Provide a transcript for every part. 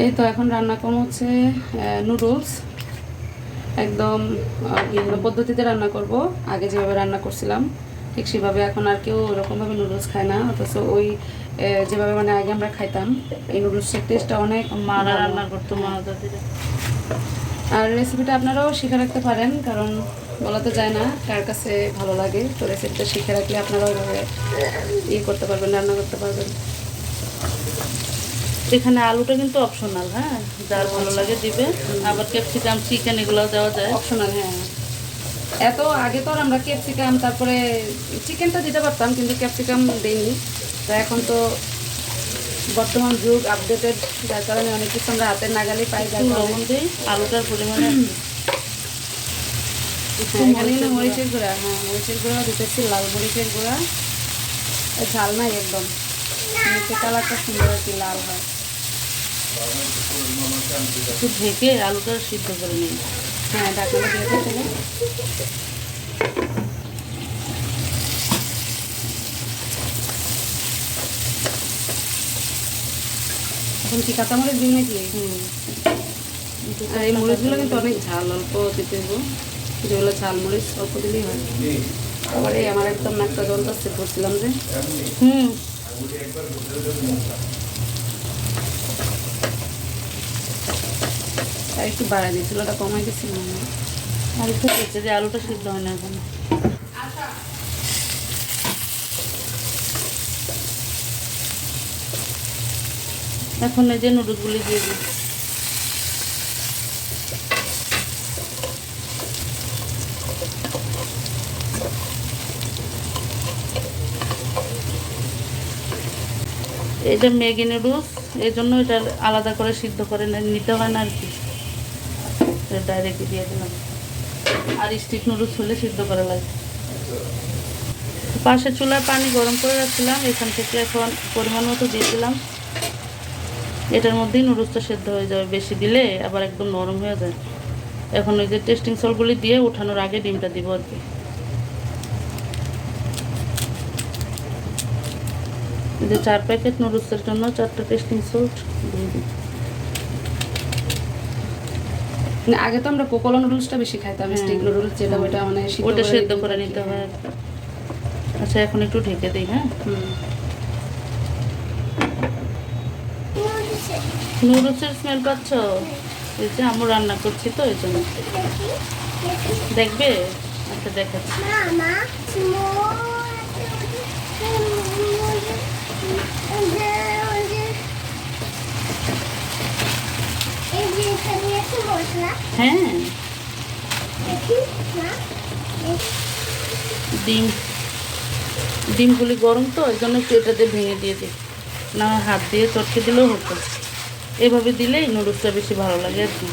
এই তো এখন রান্না করব হচ্ছে নুডলস একদম ভিন্ন পদ্ধতিতে রান্না করব। আগে যেভাবে রান্না করছিলাম ঠিক সেভাবে এখন আর কেউ ওরকমভাবে নুডলস খায় না। অথচ ওই যেভাবে মানে আগে আমরা খাইতাম এই নুডলসের টেস্টটা অনেক মারা রান্না করতো মা আর রেসিপিটা আপনারাও শিখে রাখতে পারেন কারণ বলা তো যায় না কার কাছে ভালো লাগে। তো রেসিপিটা শিখে রাখলে আপনারাও ওইভাবে ইয়ে করতে পারবেন রান্না করতে পারবেন। এখানে আলুটা কিন্তু অপশনাল হ্যাঁ? যার ভালো লাগে দিবে। আবার ক্যাপসিকাম চিকেন এগুলোও দেওয়া যায়। অপশনাল হ্যাঁ। এত আগে তো আমরা ক্যাপসিকাম তারপরে চিকেনটা দিতে পারতাম কিন্তু ক্যাপসিকাম দেইনি। তো এখন তো বর্তমান যুগ আপডেটেড যার কারণে অনেক কিছু আমরা হাতের নাগালে পাই যার একটু লবণ দিই আলুটার পরিমাণে হ্যাঁ, এখানে কিন্তু মরিচের গুঁড়া। হ্যাঁ মরিচের গুঁড়া দিতেছি লাল মরিচের গুঁড়া। ঝাল নাই একদম। নিচে কালারটা সুন্দর আর কি লাল হয়। একটু ঢেকে আলুটা সিদ্ধ করে নিই হ্যাঁ দিয়ে দিতে এখন কি কাঁচামরিচ দিই নাকি? হুম। আর এই মরিচগুলো কিন্তু অনেক ঝাল অল্প দিতে হব। যেগুলো ঝাল মরিচ অল্প দিলেই হয়। আবার এই আমার একদম নাকটা জল করছিলাম যে। হুম। আর একটু বাড়াই দিয়েছিল ওটা কমাই দিয়েছিলাম আর একটু কেটে যে আলুটা সিদ্ধ হয় না এখন। এখন এই যে নুডলসগুলি দিয়ে দিই। এটা ম্যাগি নুডলস, এই জন্য এটা আলাদা করে সিদ্ধ করে নিতে হয় না আর কি। ডাইরেক্ট দিয়ে দিলাম। আর স্টিক নুডলস হলে সিদ্ধ করা লাগে। পাশে চুলায় পানি গরম করে রাখছিলাম, এখান থেকে এখন পরিমাণ মতো দিয়ে দিলাম। এটার মধ্যেই নুডলসটা সেদ্ধ হয়ে যাবে। বেশি দিলে আবার একদম নরম হয়ে যায়। এখন ওই যে টেস্টিং সলগুলি দিয়ে ওঠানোর আগে ডিমটা দিব আর কি। যে চার প্যাকেট নুডলসের জন্য চারটা টেস্টিং সল্ট দিয়ে দিই না, আগে তো আমরা কোকোলা নুডলসটা বেশি খাইতাম হ্যাঁ। স্টিক নুডলস যেটা ওইটা মানে ওটা সেদ্ধ করে নিতে হয় কি। আচ্ছা এখন একটু ঢেকে দিই হ্যাঁ? হুম। নুডলসের স্মেল পাচ্ছ? এই যে আমি রান্না করছি তো এই জন্য। দেখবে? আচ্ছা দেখাচ্ছি। হ্যাঁ। ডিম। ডিমগুলি গরম তো ওই জন্য একটু এটা দিয়ে ভেঙে দিয়ে দিই। না হাত দিয়ে চটকে দিলেও হতো। এভাবে দিলেই নুডলসটা বেশি ভালো লাগে আর কি।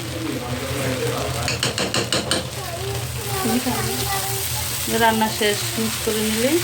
রান্না শেষ, মিক্স করে নিলেই